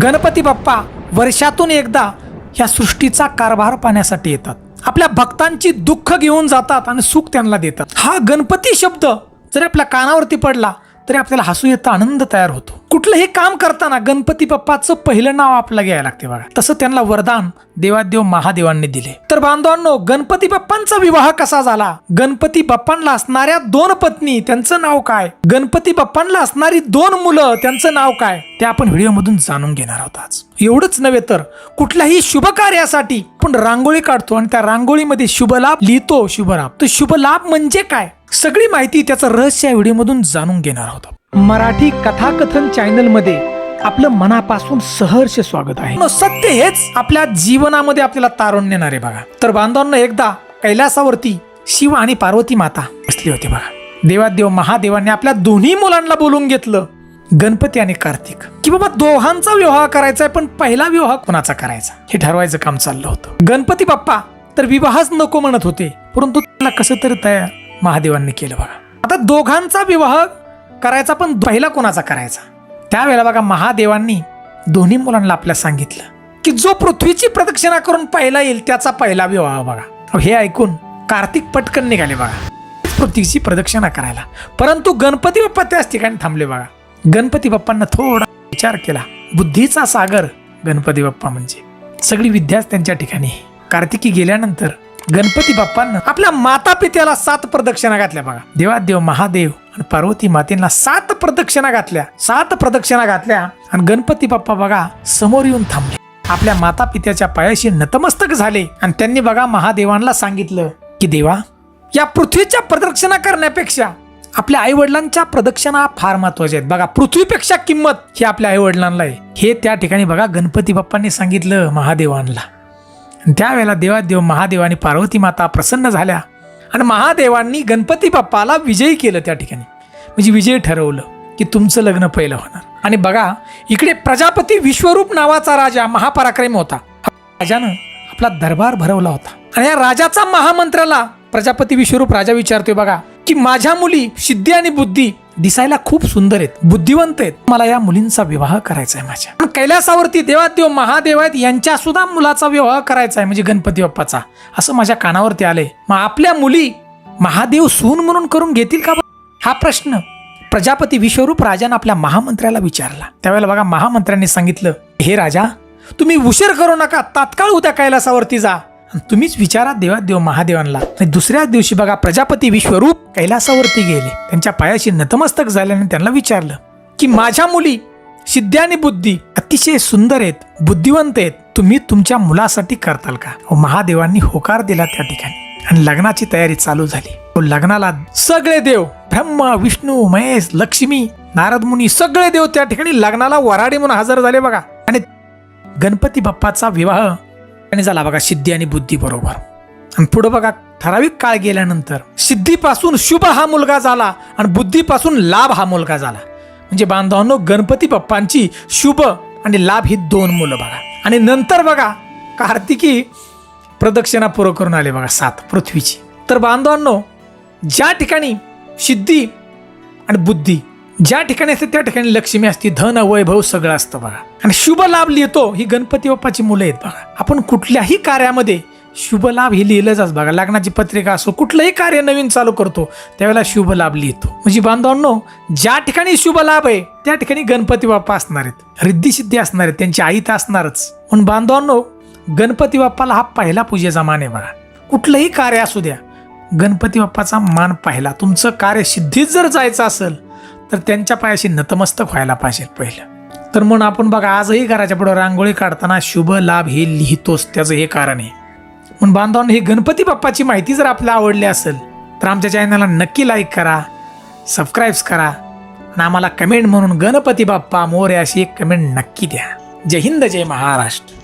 गणपती बाप्पा वर्षातून एकदा ह्या सृष्टीचा कारभार पाहण्यासाठी येतात. आपल्या भक्तांची दुःख घेऊन जातात आणि सुख त्यांना देतात. हा गणपती शब्द जरी आपल्या कानावरती पडला तरी आपल्याला हसू येतं आनंद तयार होतो. कुठलंही काम करताना गणपती बाप्पाचं पहिलं नाव आपल्याला घ्यायला लागते बघा. तसं त्यांना वरदान देवादेव महादेवांनी दिले. तर बांधवांनो गणपती बाप्पांचा विवाह कसा झाला? गणपती बाप्पांना असणाऱ्या दोन पत्नी त्यांचं नाव काय? गणपती बाप्पांना असणारी दोन मुलं त्यांचं नाव काय? ते आपण व्हिडिओमधून जाणून घेणार आहोत आज. एवढंच नव्हे तर कुठल्याही शुभ कार्यासाठी आपण रांगोळी काढतो आणि त्या रांगोळीमध्ये शुभलाभ लिहितो शुभलाभ. तर शुभलाभ म्हणजे काय? सगळी माहिती त्याचं रहस्य या व्हिडिओमधून जाणून घेणार आहोत मराठी कथाकथन चॅनलमध्ये आपलं मनापासून सहर्ष स्वागत आहे. सत्य हेच आपल्या जीवनामध्ये आपल्याला तारून नेणार आहे बघा. तर बांधवांना एकदा कैलासावरती शिव आणि पार्वती माता बसली होती बघा. देवादेव महादेवाने आपल्या दोन्ही मुलांना बोलून घेतलं. गणपती आणि कार्तिक. की बाबा दोघांचा विवाह करायचा आहे पण पहिला विवाह कोणाचा करायचा? हे ठरवायचं काम चाललं होतं. गणपती बाप्पा तर विवाहच नको म्हणत होते परंतु त्याला कसं तरी तयार महादेवांनी केलं बघा. आता दोघांचा विवाह करायचा पण पहिला कोणाचा करायचा? त्यावेळेला बघा महादेवांनी दोन्ही मुलांना आपल्या सांगितलं की जो पृथ्वीची प्रदक्षिणा करून पहिला येईल त्याचा पहिला विवाह बघा. हे ऐकून कार्तिक पटकन निघाले बघा. पृथ्वीची प्रदक्षिणा करायला. परंतु गणपती बाप्पा त्याच ठिकाणी थांबले बघा. गणपती बाप्पांना थोडा विचार केला. बुद्धीचा सागर गणपती बाप्पा म्हणजे. सगळी विद्याच त्यांच्या ठिकाणी. कार्तिकी गेल्यानंतर गणपती बाप्पांना आपल्या माता पित्याला सात प्रदक्षिणा घातल्या बघा. देवादेव महादेव आणि पार्वती मातेंना सात प्रदक्षिणा घातल्या. सात प्रदक्षिणा घातल्या आणि गणपती बाप्पा बघा समोर येऊन थांबले. आपल्या माता पित्याच्या पायाशी नतमस्तक झाले आणि त्यांनी बघा महादेवांना सांगितलं की देवा या पृथ्वीच्या प्रदक्षिणा करण्यापेक्षा आपल्या आई वडिलांच्या प्रदक्षिणा फार महत्त्वाच्या आहेत. बघा पृथ्वीपेक्षा किंमत ही आपल्या आई वडिलांना आहे. हे त्या ठिकाणी बघा गणपती बाप्पांनी सांगितलं महादेवांना. त्यावेळेला देवादेव महादेव आणि पार्वती माता प्रसन्न झाल्या. आणि महादेवांनी गणपती बाप्पाला विजयी केलं त्या ठिकाणी. म्हणजे विजय ठरवलं की तुमचं लग्न पहिलं होणार. आणि बघा इकडे प्रजापती विश्वरूप नावाचा राजा महापराक्रम होता. राजानं आपला दरबार भरवला होता. आणि या राजाचा महामंत्र्याला प्रजापती विश्वरूप राजा विचारतोय बघा की माझ्या मुली सिद्धी आणि बुद्धी दिसायला खूप सुंदर आहेत बुद्धिवंत आहेत. मला या मुलींचा विवाह करायचा आहे माझ्या. कैलासावरती देवादेव महादेव आहेत यांच्या सुद्धा मुलाचा विवाह करायचा आहे म्हणजे गणपती बाप्पाचा. असं माझ्या कानावरती आलंय. मग आपल्या मुली महादेव सून म्हणून करून घेतील का हा प्रश्न. प्रजापती विश्वरूप राजानं आपल्या महामंत्र्याला विचारला. त्यावेळेला बघा महामंत्र्यांनी सांगितलं हे राजा तुम्ही उशीर करू नका तात्काळ उद्या कैलासावरती जा. तुम्हीच विचारा देवा देव महादेवांना. आणि दुसऱ्याच दिवशी बघा प्रजापती विश्वरूप कैलासावरती गेले. त्यांच्या पायाशी नतमस्तक झाल्याने त्यांना विचारलं की माझ्या मुली सिद्धी आणि बुद्धी अतिशय सुंदर आहेत बुद्धिवंत आहेत. तुम्ही तुमच्या मुलासाठी करताल का? व महादेवांनी होकार दिला त्या ठिकाणी. आणि लग्नाची तयारी चालू झाली. व लग्नाला सगळे देव ब्रह्मा विष्णू महेश लक्ष्मी नारद मुनी सगळे देव त्या ठिकाणी लग्नाला वराडी म्हणून हजर झाले बघा. आणि गणपती बाप्पाचा विवाह आणि झाला बघा सिद्धी आणि बुद्धी बरोबर. आणि पुढे बघा ठराविक काळ गेल्यानंतर सिद्धीपासून शुभ हा मुलगा झाला आणि बुद्धीपासून लाभ हा मुलगा झाला. म्हणजे बांधवांनो गणपती बाप्पांची शुभ आणि लाभ ही दोन मुलं बघा. आणि नंतर बघा कार्तिकी प्रदक्षिणा पुरं करून आले बघा सात पृथ्वीची. तर बांधवांनो ज्या ठिकाणी सिद्धी आणि बुद्धी ज्या ठिकाणी असते त्या ठिकाणी लक्ष्मी असते धन वैभव सगळं असतं बघा. आणि शुभ लाभ लिहितो ही गणपती बाप्पाची मुलं आहेत बघा. आपण कुठल्याही कार्यामध्ये शुभ लाभ हे लिहिलंच बघा. लग्नाची पत्रिका असो कुठलंही कार्य नवीन चालू करतो त्यावेळेला शुभ लाभ लिहितो. म्हणजे बांधवांनो ज्या ठिकाणी शुभ लाभ आहे त्या ठिकाणी गणपती बाप्पा असणार आहेत. रिद्धिसिद्धी असणार आहेत त्यांची आई तर असणारच. म्हणून बांधवांनो गणपती बाप्पाला हा पहिला पूजेचा मान आहे बघा. कुठलंही कार्य असू द्या गणपती बाप्पाचा मान पाहिला. तुमचं कार्य सिद्धीत जर जायचं असेल तर त्यांच्या पायाशी नतमस्तक व्हायला पाहिजे पहिलं. तर म्हणून आपण बघा आजही घराच्या पुढे रांगोळी काढताना शुभ लाभ हे लिहितोच त्याचं हे कारण आहे. म्हणून बांधवांनो ही गणपती बाप्पाची माहिती जर आपल्याला आवडली असेल तर आमच्या चॅनलला नक्की लाईक करा सबस्क्राईब्स करा आणि आम्हाला कमेंट म्हणून गणपती बाप्पा मोरे अशी एक कमेंट नक्की द्या. जय हिंद जय महाराष्ट्र.